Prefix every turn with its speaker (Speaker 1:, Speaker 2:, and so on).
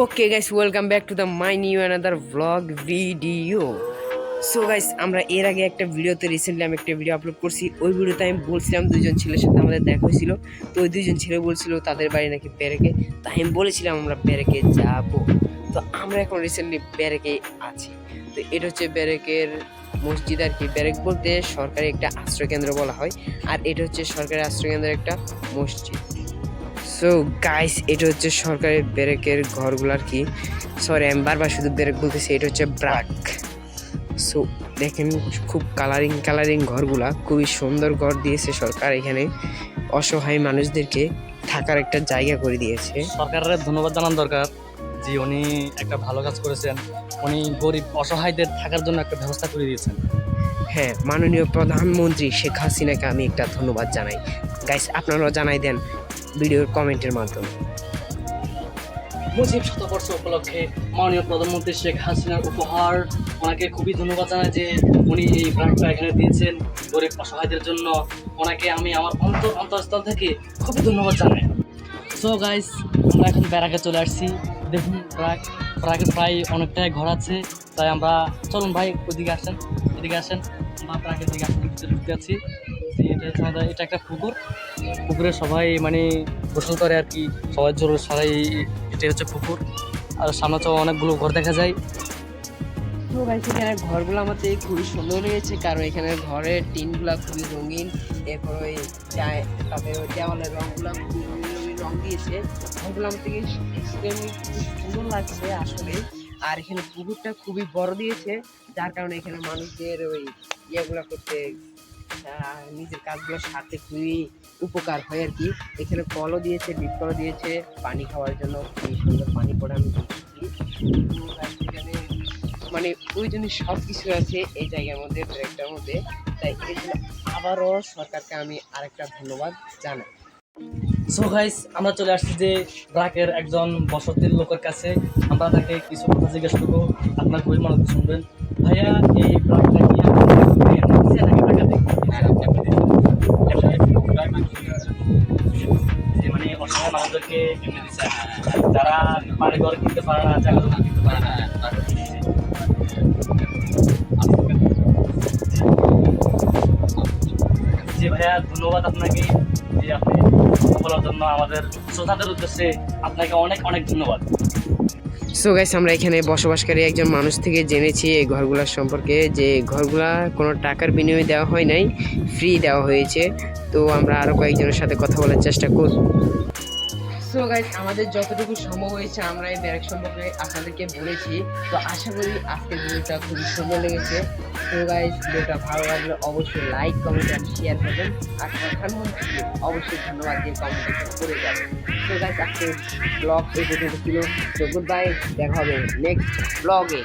Speaker 1: Okay guys welcome back to the my new another blog video so guys আমরা এর আগে একটা ভিডিওতে রিসেন্টলি আমি একটা ভিডিও আপলোড করছি। ওই ভিডিওতে আমি বলছিলাম দুজন ছেলের সাথে আমাদের দেখা হয়েছিল। তো ওই দুজন ছেলে বলছিল, তাদের বাড়ি নাকি প্যারেকে তাই আমি বলেছিলাম, আমরা প্যারেকে যাব। তো আমরা এখন রিসেন্টলি প্যারেকে আছি। তো এটা হচ্ছে ব্যারেকের মসজিদ আর কি। ব্যারেক বলতে সরকারি একটা আশ্রয়কেন্দ্র বলা হয়। আর এটা হচ্ছে সরকারি আশ্রয়কেন্দ্রের একটা মসজিদ। সো গাইস এটা হচ্ছে সরকারের ব্যারেকের ঘরগুলো আর কি। সরি আমি বারবার শুধু ব্যারেক বলতেছি এটা হচ্ছে ব্রাক। সো দেখেন খুব কালারিং কালারিং ঘরগুলা খুবই সুন্দর ঘর দিয়েছে সরকার এখানে। অসহায় মানুষদেরকে থাকার একটা জায়গা করে দিয়েছে।
Speaker 2: সরকারের ধন্যবাদ জানান দরকার যে উনি একটা ভালো কাজ করেছেন। উনি গরিব অসহায়দের থাকার জন্য একটা ব্যবস্থা করে দিয়েছেন।
Speaker 1: হ্যাঁ মাননীয় প্রধানমন্ত্রী শেখ হাসিনাকে আমি একটা ধন্যবাদ জানাই। গাইস আপনারাও জানাই দেন ভিডিওর কমেন্টের মাধ্যমে।
Speaker 2: মুজিব শতবর্ষ উপলক্ষে মাননীয় প্রধানমন্ত্রী শেখ হাসিনার উপহার। ওনাকে খুবই ধন্যবাদ জানাই যে উনি এই ব্রান্ডটা এখানে দিয়েছেন গরিব অসহায়দের জন্য। ওনাকে আমি আমার অন্তর অন্তরস্থল থেকে খুবই ধন্যবাদ জানাই। সো গাইস আমরা এখন ব্যারাকে চলে আসছি। দেখুন, ব্রাক ব্রাকে প্রায় অনেকটাই ঘর আছে তাই আমরা চলুন ভাই ওইদিকে আসেন। এদিকে আসেন আমরা ব্রাকের দিকে আসেন ঢুকতে যাচ্ছি এটা এটা একটা পুকুর। পুকুরে সবাই মানে গোসল করে আর কি, সবাই জোর সারাই, এটাই হচ্ছে পুকুর। আর সামনে তো অনেকগুলো ঘর দেখা যায়।
Speaker 1: তো গাইস এখানে ঘরগুলো আমাদের খুবই সুন্দর লেগেছে কারণ এখানে ঘরের টিনগুলা খুবই রঙিন। এরপর ওই তাদের ওই দেওয়ালের রঙগুলো খুবই রঙিন রঙিন রং দিয়েছে। ঘরগুলো আমার থেকে সুন্দর লাগছে আসলে। আর এখানে পুকুরটা খুবই বড় দিয়েছে, যার কারণে এখানে মানুষদের ওই ইয়েগুলো করতে নিজের কাজগুলো সারতে খুবই উপকার হয় আর কি এখানে কলও দিয়েছে, ডিপ কলও দিয়েছে, পানি খাওয়ার জন্য খুবই সুন্দর পানি পড়ে আমি এখানে মানে প্রয়োজনীয় সব কিছু আছে এই জায়গার মধ্যে ব্রেকটার মধ্যে। তাই জন্য আবারও সরকারকে আমি আরেকটা ধন্যবাদ জানাই।
Speaker 2: সো গাইস আমরা চলে আসছি যে ব্রাকের একজন বসতির লোকের কাছে আমরা তাকে কিছু কথা জিজ্ঞেস করব আপনার বই মানুষ শুনবেন ভাইয়া এই ব্রাকটা কি মানে অসহায় মানুষদেরকে যারা বাড়ি ঘর কিনতে পারে না জায়গা কিনতে পারে না ভাইয়া ধন্যবাদ আপনাকে যে আপনি বলার জন্য আমাদের শ্রোতাদের উদ্দেশ্যে আপনাকে অনেক অনেক ধন্যবাদ।
Speaker 1: সো গাইস আমরা এখানে বসবাসকারী একজন মানুষ থেকে জেনেছি এই ঘরগুলোর সম্পর্কে যে ঘরগুলা কোনো টাকার বিনিময়ে দেওয়া হয় নাই ফ্রি দেওয়া হয়েছে। তো আমরা আরও কয়েকজনের সাথে কথা বলার চেষ্টা করব। সো গাইস আমাদের যতটুকু সম্ভব হয়েছে, আমরা এই ব্যারেক সম্পর্কে আপনাদেরকে বলেছি। তো আশা করি আজকের ভিডিওটা খুবই সুন্দর লেগেছে। তো গাইস ভিডিওটা ভালো লাগলে অবশ্যই লাইক কমেন্ট আর শেয়ার করবেন। আর প্রধানমন্ত্রীকে অবশ্যই ধন্যবাদ দিয়ে কমেন্ট করে যাবেন। তো গাইস আজকের ব্লগ এই পর্যন্ত ছিল। তো গুড বাই দেখা হবে নেক্সট ব্লগে